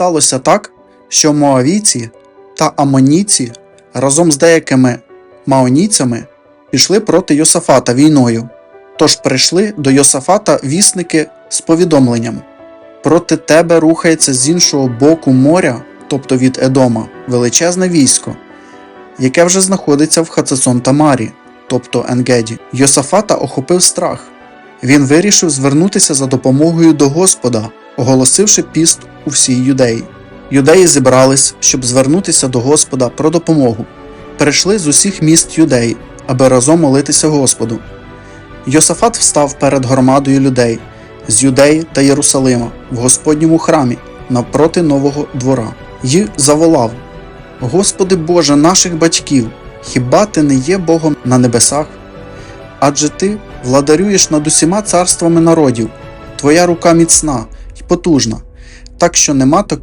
сталося так, що моавійці та амоніці разом з деякими маоніцями пішли проти Йосафата війною. Тож прийшли до Йосафата вісники з повідомленням: проти тебе рухається з іншого боку моря, тобто від Едома, величезне військо, яке вже знаходиться в Хацесон Тамарі, тобто Енгеді. Йосафата охопив страх. Він вирішив звернутися за допомогою до Господа, оголосивши піст у всій юдеї. Юдеї зібрались, щоб звернутися до Господа про допомогу. Прийшли з усіх міст юдеї, аби разом молитися Господу. Йосафат встав перед громадою людей з Юдеї та Єрусалима в Господньому храмі навпроти нового двора й заволав: Господи Боже наших батьків, хіба ти не є Богом на небесах? Адже ти владарюєш над усіма царствами народів, твоя рука міцна й потужна, так що нема такого.